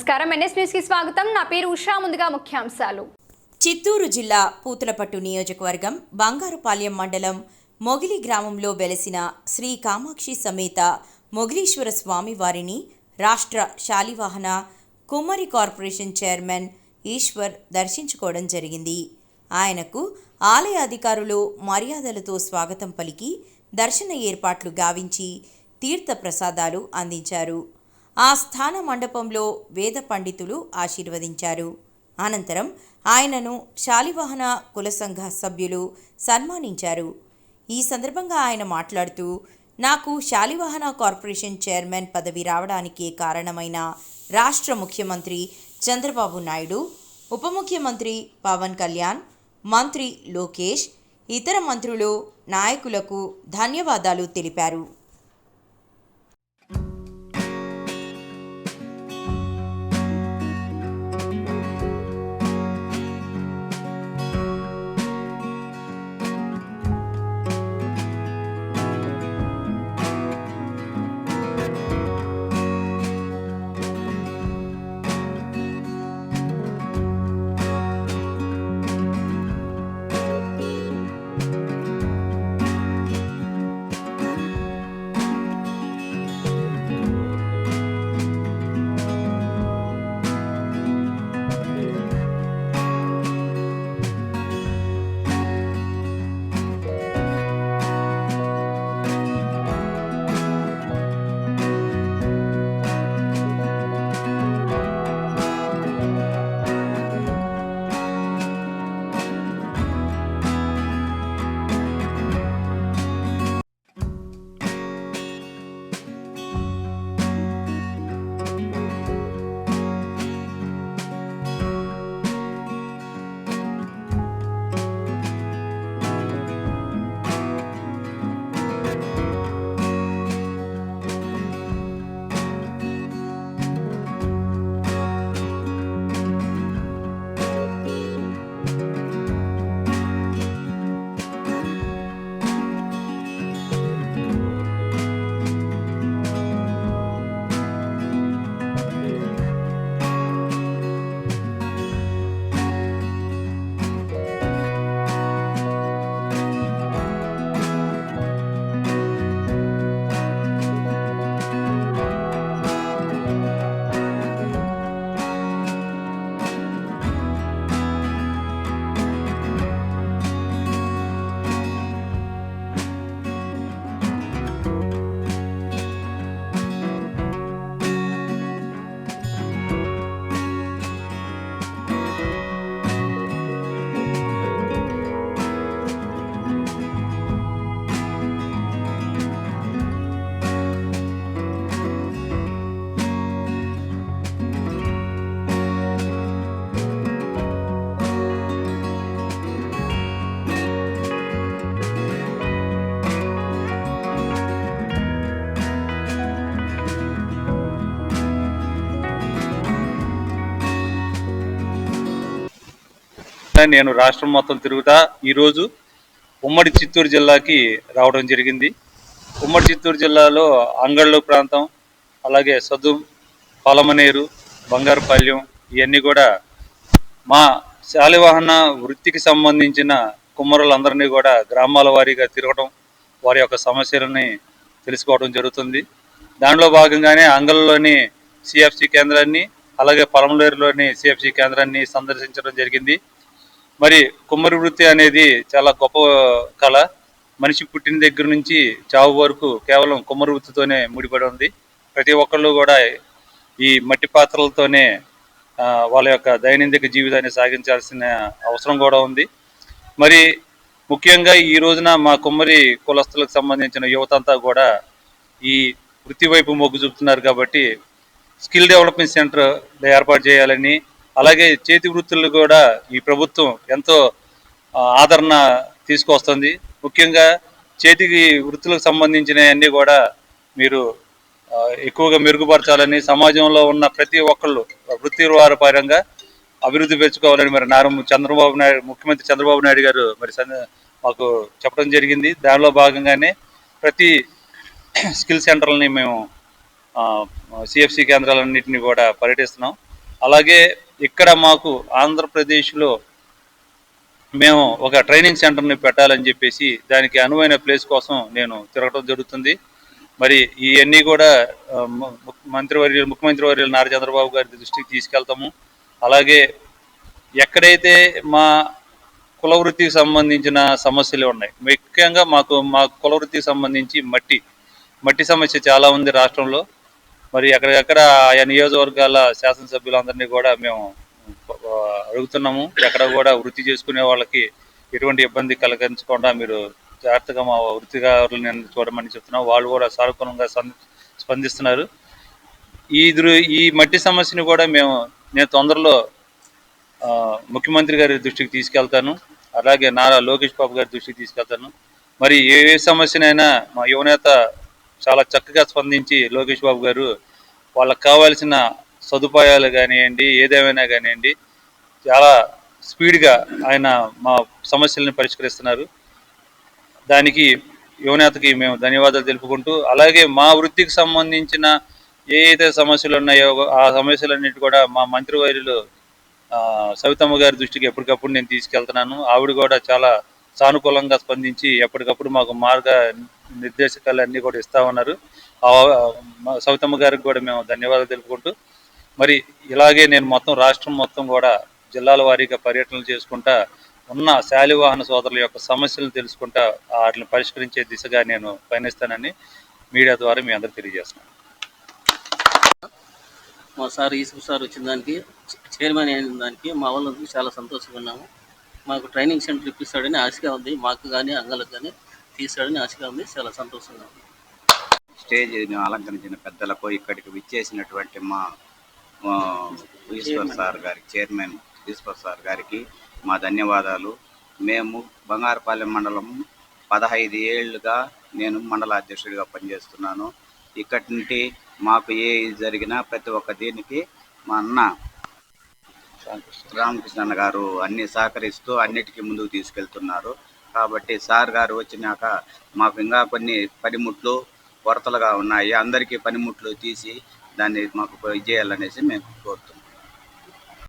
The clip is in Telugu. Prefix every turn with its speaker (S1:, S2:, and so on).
S1: నమస్కారం. ఎన్ఎస్ న్యూస్కి స్వాగతం. నా పేరు ఉషా. ముందుగా ముఖ్యాంశాలు.
S2: చిత్తూరు జిల్లా పూతలపట్టు నియోజకవర్గం బంగారుపాలెం మండలం మొగిలి గ్రామంలో వెలసిన శ్రీ కామాక్షి సమేత మొగిలీశ్వర స్వామి వారిని రాష్ట్ర శాలివాహన కుమ్మరి కార్పొరేషన్ చైర్మన్ ఈశ్వర్ దర్శించుకోవడం జరిగింది. ఆయనకు ఆలయ అధికారులు మర్యాదలతో స్వాగతం పలికి దర్శన ఏర్పాట్లు గావించి తీర్థ ప్రసాదాలు అందించారు. ఆ స్థాన మండపంలో వేద పండితులు ఆశీర్వదించారు. అనంతరం ఆయనను శాలివాహన కుల సంఘ సభ్యులు సన్మానించారు. ఈ సందర్భంగా ఆయన మాట్లాడుతూ నాకు శాలివాహన కార్పొరేషన్ చైర్మన్ పదవి రావడానికి కారణమైన రాష్ట్ర ముఖ్యమంత్రి చంద్రబాబు నాయుడు ఉప ముఖ్యమంత్రి పవన్ కళ్యాణ్ మంత్రి లోకేష్ ఇతర మంత్రులు నాయకులకు ధన్యవాదాలు తెలిపారు.
S3: నేను రాష్ట్రం మొత్తం తిరుగుతా ఈరోజు ఉమ్మడి చిత్తూరు జిల్లాకి రావడం జరిగింది. ఉమ్మడి చిత్తూరు జిల్లాలో అంగళ్ళు ప్రాంతం అలాగే సదు పాలమనేరు బంగారుపాలెం ఇవన్నీ కూడా మా శాలివాహన వృత్తికి సంబంధించిన కుమ్మరులందరినీ కూడా గ్రామాల వారీగా తిరగడం వారి యొక్క సమస్యలని తెలుసుకోవడం జరుగుతుంది. దానిలో భాగంగానే అంగళ్ళలోని సిఎఫ్సి కేంద్రాన్ని అలాగే పొలంలేరులోని సిఎఫ్సి కేంద్రాన్ని సందర్శించడం జరిగింది. మరి కుమ్మరి వృత్తి అనేది చాలా గొప్ప కళ. మనిషి పుట్టిన దగ్గర నుంచి చావు వరకు కేవలం కుమ్మరి వృత్తితోనే ముడిపడి ఉంది. ప్రతి ఒక్కళ్ళు కూడా ఈ మట్టి పాత్రలతోనే వాళ్ళ యొక్క దైనందిక జీవితాన్ని సాగించాల్సిన అవసరం కూడా ఉంది. మరి ముఖ్యంగా ఈ రోజున మా కుమ్మరి కులస్తులకు సంబంధించిన యువత అంతా కూడా ఈ వృత్తి వైపు మొగ్గు చూపుతున్నారు కాబట్టి స్కిల్ డెవలప్మెంట్ సెంటర్ ఏర్పాటు చేయాలని అలాగే చేతి వృత్తులు కూడా ఈ ప్రభుత్వం ఎంతో ఆదరణ తీసుకొస్తుంది. ముఖ్యంగా చేతికి వృత్తులకు సంబంధించినవన్నీ కూడా మీరు ఎక్కువగా మెరుగుపరచాలని సమాజంలో ఉన్న ప్రతి ఒక్కళ్ళు వృత్తి పరంగా అభివృద్ధి పెంచుకోవాలని మరి నారా చంద్రబాబు నాయుడు ముఖ్యమంత్రి చంద్రబాబు నాయుడు గారు మరి మాకు చెప్పడం జరిగింది. దానిలో భాగంగానే ప్రతి స్కిల్ సెంటర్లని మేము సిఎఫ్సి కేంద్రాలన్నింటినీ కూడా పర్యటిస్తున్నాం. అలాగే ఇక్కడ మాకు ఆంధ్రప్రదేశ్లో మేము ఒక ట్రైనింగ్ సెంటర్ని పెట్టాలని చెప్పేసి దానికి అనువైన ప్లేస్ కోసం నేను తిరగటం జరుగుతుంది. మరి ఇవన్నీ కూడా ము- మంత్రివర్యులు ముఖ్యమంత్రి వర్యులు నారా చంద్రబాబు గారి దృష్టికి తీసుకెళ్తాము. అలాగే ఎక్కడైతే మా కుల వృత్తికి సంబంధించిన సమస్యలు ఉన్నాయి ముఖ్యంగా మాకు మా కుల వృత్తికి సంబంధించి మట్టి మట్టి సమస్య చాలా ఉంది రాష్ట్రంలో. మరి ఎక్కడెక్కడ ఆయా నియోజకవర్గాల శాసనసభ్యులందరినీ కూడా మేము అడుగుతున్నాము. ఎక్కడ కూడా వృత్తి చేసుకునే వాళ్ళకి ఎటువంటి ఇబ్బంది కలగించకుండా మీరు జాగ్రత్తగా మా వృత్తిగారులను చూడమని చెప్తున్నాం. వాళ్ళు కూడా సానుకూలంగా స్పంది- స్పందిస్తున్నారు. ఈ దృ- ఈ మట్టి సమస్యని కూడా మేము నేను తొందరలో ముఖ్యమంత్రి గారి దృష్టికి తీసుకెళ్తాను. అలాగే నారా లోకేష్ బాబు గారి దృష్టికి తీసుకెళ్తాను. మరి ఏ సమస్యనైనా మా యువనేత చాలా చక్కగా స్పందించి లోకేష్ బాబు గారు వాళ్ళకి కావాల్సిన సదుపాయాలు కానివ్వండి ఏదేమైనా కానివ్వండి చాలా స్పీడ్గా ఆయన మా సమస్యలను పరిష్కరిస్తున్నారు. దానికి యువనేతకి మేము ధన్యవాదాలు తెలుపుకుంటూ అలాగే మా వృత్తికి సంబంధించిన ఏ అయితే సమస్యలు ఉన్నాయో ఆ సమస్యలన్నిటి కూడా మా మంత్రివర్యులు సవితమ్మ గారి దృష్టికి ఎప్పటికప్పుడు నేను తీసుకెళ్తున్నాను. ఆవిడ కూడా చాలా సానుకూలంగా స్పందించి ఎప్పటికప్పుడు మాకు మార్గ నిర్దేశకాలు అన్నీ కూడా ఇస్తా ఉన్నారు. సౌతమ్మ మా గారికి కూడా మేము ధన్యవాదాలు తెలుపుకుంటూ మరి ఇలాగే నేను మొత్తం రాష్ట్రం మొత్తం కూడా జిల్లాల వారీగా పర్యటనలు చేసుకుంటా ఉన్న శాలివాహన సోదరుల యొక్క సమస్యలను తెలుసుకుంటా వాటిని పరిష్కరించే దిశగా నేను పయనిస్తానని మీడియా ద్వారా మీ అందరికి తెలియజేస్తున్నాను.
S4: మా సార్ ఈశ్వర్ సార్ వచ్చిన దానికి చైర్మన్ అయిన దానికి మా వాళ్ళందరికీ చాలా సంతోషంగా ఉన్నాము. మాకు ట్రైనింగ్ సెంటర్ ఇప్పిస్తాడని ఆశగా ఉంది మాకు కానీ అంగలకు కానీ. తీశాడని ఆశగా ఉంది. చాలా సంతోషంగా ఉంది.
S5: స్టేజ్ని అలంకరించిన పెద్దలకు ఇక్కడికి విచ్చేసినటువంటి మా ఈశ్వర్ సార్ గారికి చైర్మన్ ఈశ్వర్ సార్ గారికి మా ధన్యవాదాలు. మేము బంగారుపాలెం మండలం పదహైదు ఏళ్ళుగా నేను మండల అధ్యక్షుడిగా పనిచేస్తున్నాను. ఇక్కడి నుండి మాకు ఏ జరిగినా ప్రతి ఒక్క దీనికి మా అన్న రామకృష్ణ గారు అన్ని సహకరిస్తూ అన్నిటికీ ముందుకు తీసుకెళ్తున్నారు. కాబట్టి సార్ గారు వచ్చినాక మాకు ఇంకా కొన్ని పనిముట్లు కొరతలుగా ఉన్నాయి. అందరికీ పనిముట్లు తీసి దాన్ని మాకు ఇది చేయాలనేసి మేము కోరుతున్నాం.